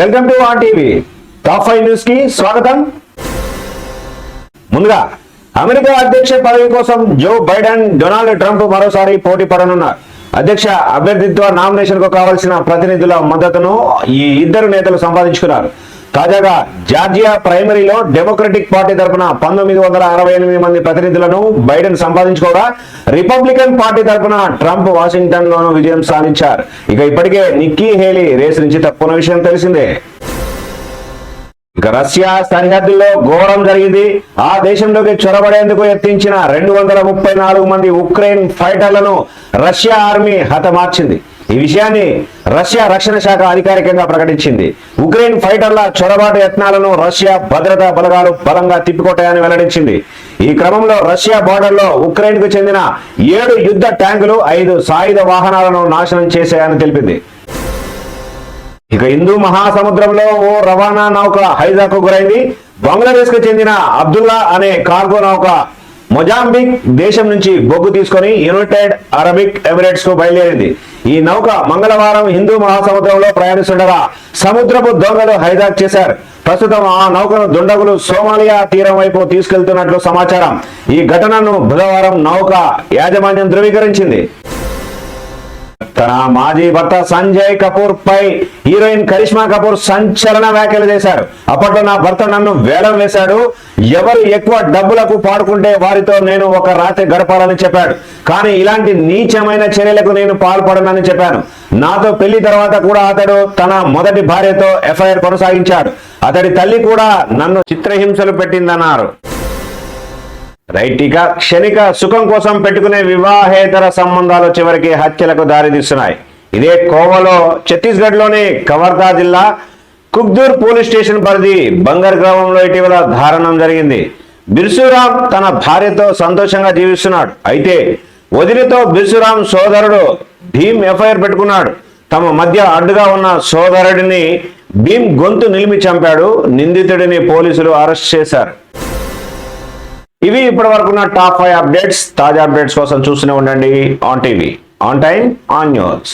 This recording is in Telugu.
Welcome to on TV. Top five న్యూస్కి స్వాగతం. ముందుగా అమెరికా అధ్యక్ష పదవి కోసం జో బైడెన్ డొనాల్డ్ ట్రంప్ మరోసారి పోటీ పడనున్నారు. అధ్యక్ష అభ్యర్థిత్వ నామినేషన్కు కావాల్సిన ప్రతినిధుల మద్దతును ఈ ఇద్దరు నేతలు సంపాదించుకున్నారు. తాజాగా జార్జియా ప్రైమరీలో డెమోక్రటిక్ పార్టీ తరఫున పంతొమ్మిది వందల అరవై ఎనిమిది మంది ప్రతినిధులను బైడెన్ సంపాదించుకోగా రిపబ్లికన్ పార్టీ తరఫున ట్రంప్ వాషింగ్టన్ లోను విజయం సాధించారు. ఇక ఇప్పటికే నిక్కీ హేలీ రేసు నుంచి తప్పున్న విషయం తెలిసిందే. ఇక రష్యా సరిహద్దుల్లో ఘోరం జరిగింది. ఆ దేశంలోకి చొరబడేందుకు యత్నించిన రెండు వందల ముప్పై నాలుగు మంది ఉక్రెయిన్ ఫైటర్లను రష్యా ఆర్మీ హతమార్చింది. ఈ విషయాన్ని రష్యా రక్షణ శాఖ అధికారికంగా ప్రకటించింది. ఉక్రెయిన్ ఫైటర్ల చొరబాటు యత్నాలను రష్యా భద్రతా బలగాలు బలంగా తిప్పికొట్టాయని వెల్లడించింది. ఈ క్రమంలో రష్యా బోర్డర్లో ఉక్రెయిన్కు చెందిన ఏడు యుద్ధ ట్యాంకులు ఐదు సాయుధ వాహనాలను నాశనం చేశాయని తెలిపింది. ఇక హిందూ మహాసముద్రంలో ఓ రవాణా నౌక హైజాక్ గురైంది. బంగ్లాదేశ్కు చెందిన అబ్దుల్లా అనే కార్గో నౌక మొజాంబిక్ దేశం నుంచి బొగ్గు తీసుకొని యునైటెడ్ అరబిక్ ఎమిరేట్స్కు బయలుదేరింది. ఈ నౌక మంగళవారం హిందూ మహాసముద్రంలో ప్రయాణిస్తుండగా సముద్రపు దొంగలు హైజాక్ చేశారు. ప్రస్తుతం ఆ నౌకను దుండగులు సోమాలియా తీరం వైపు తీసుకెళ్తున్నట్లు సమాచారం. ఈ ఘటనను బుధవారం నౌక యాజమాన్యం ధృవీకరించింది. తన మాజీ భర్త సంజయ్ కపూర్ పై హీరోయిన్ కరిష్మా కపూర్ సంచలన వ్యాఖ్యలు చేశారు. అప్పట్లో నా భర్త నన్ను వేలం వేశాడు. ఎవరు ఎక్కువ డబ్బులకు పాడుకుంటే వారితో నేను ఒక రాత్రి గడపాలని చెప్పాడు. కానీ ఇలాంటి నీచమైన చర్యలకు నేను పాల్పడనని చెప్పాను. నాతో పెళ్ళి తర్వాత కూడా అతడు తన మొదటి భార్యతో ఎఫ్ఐఆర్ కొనసాగించాడు. అతడి తల్లి కూడా నన్ను చిత్రహింసలు పెట్టిందన్నారు. రైట్ ఇక క్షణిక సుఖం కోసం పెట్టుకునే వివాహేతర సంబంధాలు చివరికి హత్యలకు దారితీస్తున్నాయి. ఇదే కోవలో ఛత్తీస్గఢ్లోని కవర్ధా కవర్దా జిల్లా కుక్దూర్ పోలీస్ స్టేషన్ పరిధి బంగర్ గ్రామంలో ఇటీవల దారుణం జరిగింది. బిర్సురామ్ తన భార్యతో సంతోషంగా జీవిస్తున్నాడు. అయితే వదిలితో బిర్సురామ్ సోదరుడు భీమ్ ఎఫ్ఐఆర్ పెట్టుకున్నాడు. తమ మధ్య అడ్డుగా ఉన్న సోదరుడిని భీమ్ గొంతు నిలిమి చంపాడు. నిందితుడిని పోలీసులు అరెస్ట్ చేశారు. ఇవి ఇప్పటి వరకు ఉన్న టాప్ ఫైవ్ అప్డేట్స్ తాజా అప్డేట్స్ కోసం చూస్తూనే ఉండండి. On TV on time on news.